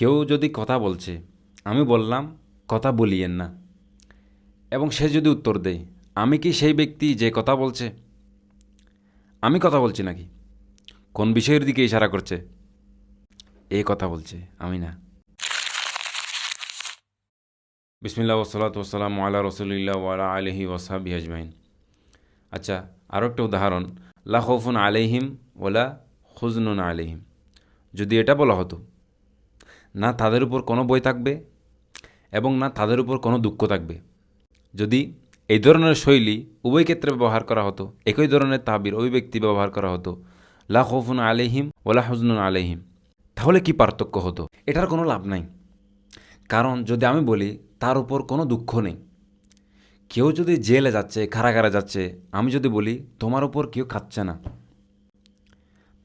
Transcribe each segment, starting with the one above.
কেউ যদি কথা বলছে, আমি বললাম, কথা বলিয়েন না। এবং সে যদি উত্তর দেয়, আমি কি সেই ব্যক্তি যে কথা বলছে? আমি কথা বলছি নাকি? কোন বিষয়ের দিকে ইশারা করছে? এ কথা বলছে, আমি না। বিসমিল্লা ওসলাত ওসালাম আল্লাহ রসুলিল্লা ওয়ালা আলহি ওসাবি আজমাইন। আচ্ছা আরও একটা উদাহরণ। লা খৌফুন আলহিম ওলা খুজনুন আলহিম যদি এটা বলা হতো না তাদের উপর কোনো বই থাকবে এবং না তাদের উপর কোনো দুঃখ থাকবে। যদি এই ধরনের শৈলী উভয় ক্ষেত্রে ব্যবহার করা হতো, একই ধরনের তাবির ওই ব্যক্তি ব্যবহার করা হতো, লা খৌফুন আলহিম ওলা হুজনুন আলহিম তাহলে কি পার্থক্য হতো? এটার কোনো লাভ নাই। কারণ যদি আমি বলি, তার উপর কোনো দুঃখ নেই। কেউ যদি জেলে যাচ্ছে, কারাগারে যাচ্ছে, আমি যদি বলি, তোমার উপর কেউ খাচ্ছে না,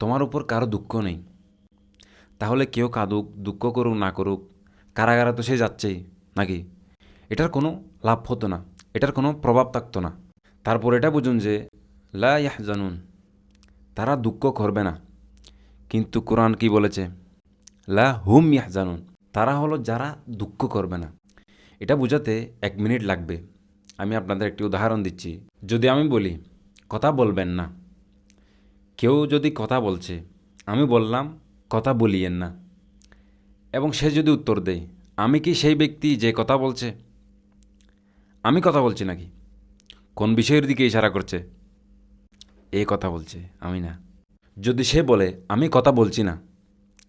তোমার উপর কারও দুঃখ নেই। তাহলে কেউ কাঁদুক, দুঃখ করুক, না করুক, কারাগারে তো সে যাচ্ছেই, নাকি? এটার কোনো লাভ হতো না, এটার কোনো প্রভাব থাকতো না। তারপর এটা বুঝুন যে, লা জানুন তারা দুঃখ করবে না। কিন্তু কোরআন কি বলেছে? লা হুম জানুন তারা হলো যারা দুঃখ করবে না। এটা বোঝাতে এক মিনিট লাগবে। আমি আপনাদের একটি উদাহরণ দিচ্ছি। যদি আমি বলি, কথা বলবেন না। কেউ যদি কথা বলছে, আমি বললাম কথা বলিয়েন না। এবং সে যদি উত্তর দেয়, আমি কি সেই ব্যক্তি যে কথা বলছে? আমি কথা বলছি নাকি? কোন বিষয়ের দিকে ইশারা করছে? এ কথা বলছে, আমি না। যদি সে বলে, আমি কথা বলছি না।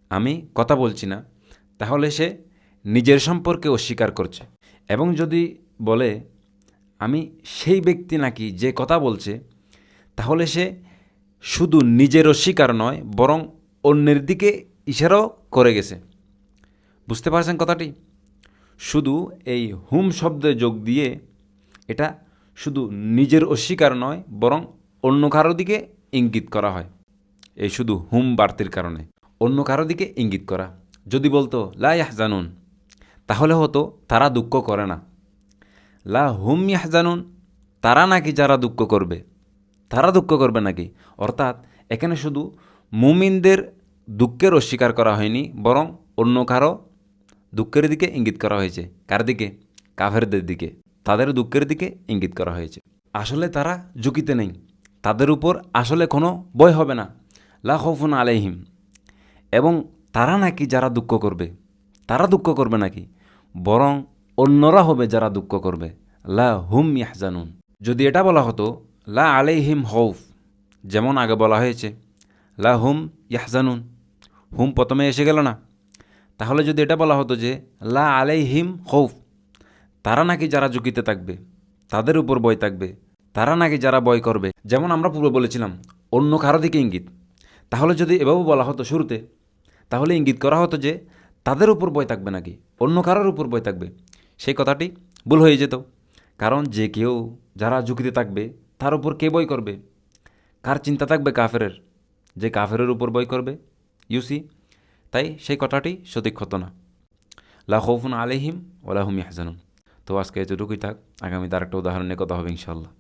আমি কথা বলছি না? তাহলে সে নিজের সম্পর্কে অস্বীকার করছে। এবং যদি বলে, আমি সেই ব্যক্তি নাকি যে কথা বলছে? তাহলে সে শুধু নিজের অস্বীকার নয়, বরং অন্যের দিকে ইশারাও করে গেছে। বুঝতে পারছেন কথাটি? শুধু এই হুম শব্দে যোগ দিয়ে এটা শুধু নিজের অস্বীকার নয়, বরং অন্য কারও দিকে ইঙ্গিত করা হয়। এই শুধু হুম বাড়তির কারণে। অন্য কারও দিকে ইঙ্গিত করা। যদি বলতো, লা জানুন তাহলে হতো, তারা দুঃখ করে না লা হুম জানুন তারা নাকি যারা দুঃখ করবে তারা দুঃখ করবে নাকি? অর্থাৎ, এখানে শুধু মুমিনদের দুঃখের অস্বীকার করা হয়নি, বরং অন্য কারও দুঃখের দিকে ইঙ্গিত করা হয়েছে। কার দিকে? কাফেরদের দিকে। তাদের দুঃখের দিকে ইঙ্গিত করা হয়েছে। আসলে তারা ঝুঁকিতে নেই। তাদের উপর আসলে কোনো ভয় হবে না। লা খৌফুন আলাইহিম। এবং তারা নাকি যারা দুঃখ করবে, তারা দুঃখ করবে নাকি? বরং অন্যরা হবে যারা দুঃখ করবে। লা হুম ইয়াহজানুন। যদি এটা বলা হতো, লা আলাইহিম হৌফ যেমন আগে বলা হয়েছে লা হুম ইয়াহজানুন। হুম প্রথমে এসে গেল না। তাহলে যদি এটা বলা হতো যে, লা আলাই হিম হৌফ তারা নাকি যারা ঝুঁকিতে থাকবে, তাদের উপর বয় থাকবে, তারা নাকি যারা বয় করবে, যেমন আমরা পূর্বে বলেছিলাম, অন্য কারও দিকে ইঙ্গিত। তাহলে যদি এভাবে বলা হতো শুরুতে, তাহলে ইঙ্গিত করা হতো যে, তাদের উপর বই থাকবে নাকি, অন্য কারোর উপর বয় থাকবে। সেই কথাটি ভুল হয়ে যেত। কারণ যে কেউ যারা ঝুঁকিতে থাকবে, তার উপর কে বই করবে? কার চিন্তা থাকবে কাফেরের? যে কাফেরের উপর বই করবে। ইউসি তাই সেই কথাটি সঠিক হতো না। লা খৌফুন আলহিম ওলাহুম ইয়াহজানুন। তো আজকে এতটুকুই থাক। আগামী তার একটা উদাহরণ নিয়ে কথা হবে ইনশাল্লাহ